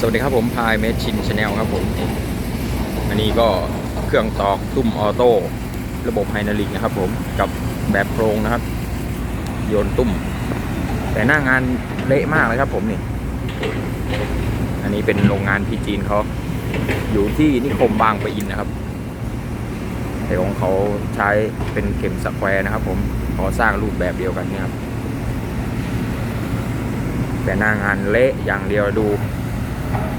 สวัสดีครับผมพายเมชินชาแนลครับผมอันนี้ก็เครื่องตอกตุ้มออโต้ระบบไฮนาลิกนะครับผมกับแบบโครงนะครับ โยนตุ้ม แต่หน้างานเละมากเลยครับผมนี่ อันนี้เป็นโรงงานพีจีนเขาอยู่ที่นิคมบางปะอินนะครับแต่ของเขาใช้เป็นเข็มสแควร์นะครับผมขอสร้างรูปแบบเดียวกันนี่ครับแต่หน้างานเละอย่างเดียวดู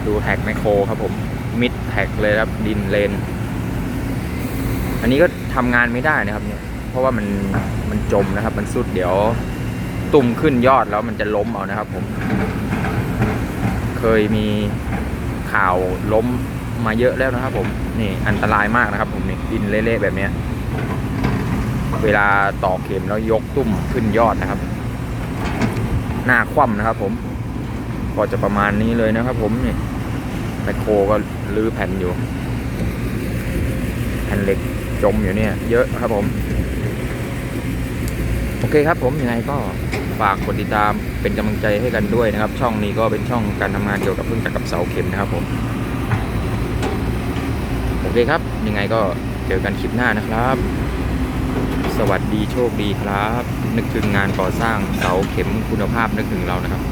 ดูแท็กไมโครครับผม มิดแท็กเลยครับดินเลน อันนี้ก็ทำงานไม่ได้นะครับเนี่ย เพราะว่ามันมันจมนะครับ มันสุดเดี๋ยวตุ่มขึ้นยอดแล้วมันจะล้มเอานะครับผม เคยมีข่าวล้มมาเยอะแล้วนะครับ ผมนี่อันตรายมากนะครับ ผมนี่ดินเละๆแบบเนี้ยเวลาตอกเข็มแล้วยกตุ่มขึ้นยอดนะครับ หน้าคว่ำนะครับผม ก็จะประมาณนี้เลยนะครับ ผมนี่แมคโครก็รื้อแผ่นอยู่ แผ่นเหล็กจมอยู่เนี่ย เยอะครับผม โอเคครับผมยังไงก็ฝากกดติดตามเป็นกำลังใจให้กันด้วยนะครับ ช่องนี้ก็เป็นช่องการทำงานเกี่ยวกับเครื่องจักรกับเสาเข็มนะครับผมโอเคครับ ยังไงก็เจอกันคลิปหน้านะครับ สวัสดีโชคดีครับ นึกถึงงานก่อสร้างเสาเข็มคุณภาพนึกถึงเรานะครับ